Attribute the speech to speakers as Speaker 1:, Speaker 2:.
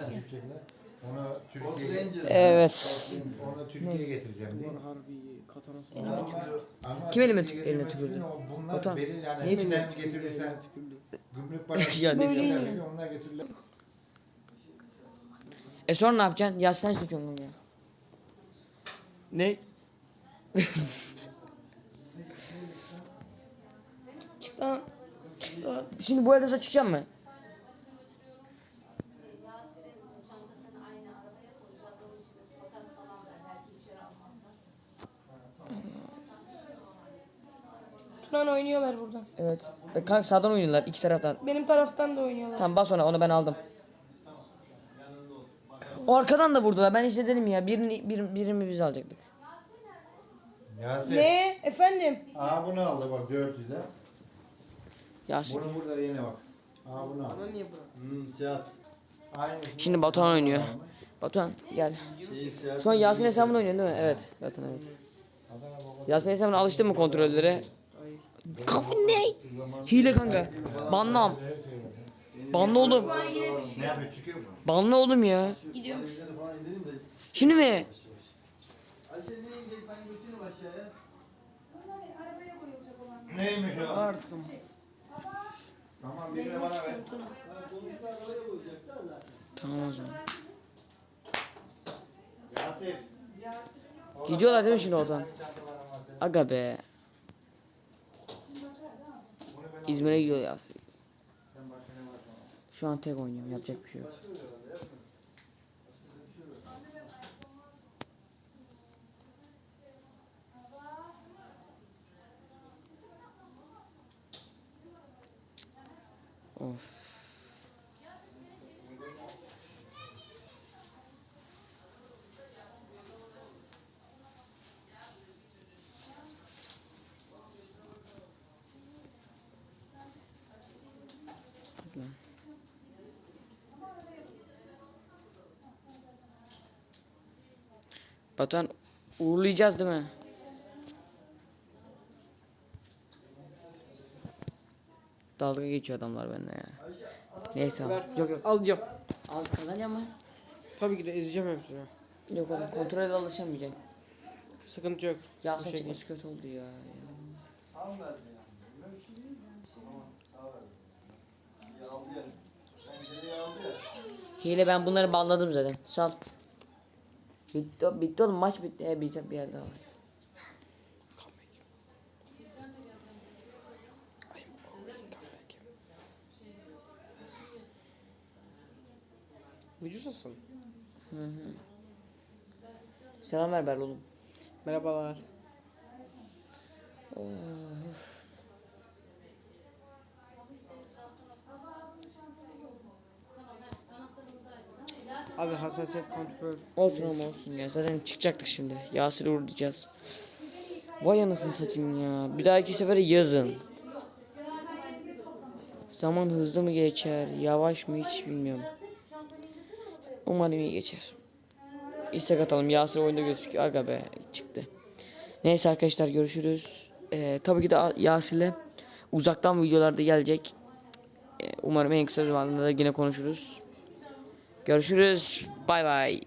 Speaker 1: Ghost
Speaker 2: Türkiye'ye.
Speaker 3: Evet.
Speaker 2: onu Türkiye'ye getireceğim diye.
Speaker 4: Harbi katanası
Speaker 2: Ama
Speaker 3: Kim elime
Speaker 2: Türkiye'ye
Speaker 3: tük- eline
Speaker 2: getirmek
Speaker 3: tükürdü?
Speaker 2: o- Bunlar
Speaker 3: Otan.
Speaker 2: belirli yani
Speaker 3: Niye
Speaker 2: sen
Speaker 3: tükürdü?
Speaker 2: getirirsen gümrük parası
Speaker 3: Ya ne
Speaker 2: veriyor, onlar getirirler.
Speaker 3: E sonra ne yapacaksın? Ya sen tutuyorsun ya.
Speaker 4: Ne?
Speaker 3: Çık lan. Çık lan. Şimdi bu sonra çıkacağım mı?
Speaker 5: Turan oynuyorlar buradan.
Speaker 3: Evet. Ve kanka sağdan oynuyorlar iki taraftan.
Speaker 5: Benim taraftan da oynuyorlar.
Speaker 3: Tamam bas ona onu ben aldım. O arkadan da vurdular. Ben işte dedim ya birini bir, birini biz alacaktık.
Speaker 2: Yasin.
Speaker 5: Ne? Efendim?
Speaker 2: Aa bunu aldı bak 400'e.
Speaker 3: Yasin.
Speaker 2: Bunu burada yine bak. Aa bunu aldı.
Speaker 4: niye bırak?
Speaker 1: Hmm, Seat.
Speaker 2: Aynısını
Speaker 3: Şimdi Batuhan oynuyor. Batuhan gel.
Speaker 1: Şeyi Seat.
Speaker 3: Şu an Yasin hesabında oynuyor değil mi? Evet. Zaten evet. Yasin hesabına alıştın mı kontrollere? Kanka ne? Hile kanka. Banlam. Banlı oğlum.
Speaker 2: Ne yapıyor çıkıyor mu?
Speaker 3: Banlı oğlum ya.
Speaker 1: De.
Speaker 3: Şimdi mi?
Speaker 2: Neymiş o?
Speaker 4: Artık ama.
Speaker 2: Tamam birini bana ver.
Speaker 3: Tamam o zaman. Gidiyorlar değil mi şimdi oradan? Aga be. İzmir'e gidiyor Yasin. Şu an tek oynuyorum. Yapacak bir şey yok. Of. Batuhan uğurlayacağız değil mi? Dalga geçiyor adamlar benimle ya. Neyse abi.
Speaker 4: Yok yok alacağım.
Speaker 3: Al kazanacak mı?
Speaker 4: Tabii ki de ezeceğim hepsini.
Speaker 3: Yok oğlum kontrole alışamayacaksın.
Speaker 4: Sıkıntı yok.
Speaker 3: Yasin
Speaker 4: Teşekkür.
Speaker 3: çıkması kötü oldu ya. ya.
Speaker 1: Ver. Ya. Ya.
Speaker 3: Hile ben bunları banladım zaten. Sal. Bitti, bitti oğlum maç bitti. E, bir, bir yer daha var.
Speaker 4: Vücudasın.
Speaker 3: Selam ver Berl oğlum.
Speaker 4: Merhabalar. Abi hassasiyet kontrol.
Speaker 3: Olsun ama olsun ya. Zaten çıkacaktık şimdi. Yasir'i uğurlayacağız. Vay anasını satayım ya. Bir dahaki sefere yazın. Zaman hızlı mı geçer, yavaş mı hiç bilmiyorum. Umarım iyi geçer. İstek atalım. Yasir oyunda gözüküyor. Aga be çıktı. Neyse arkadaşlar görüşürüz. Ee, tabii ki de Yasir'le uzaktan videolarda gelecek. Ee, umarım en kısa zamanda da yine konuşuruz. Görüşürüz. Bay bay.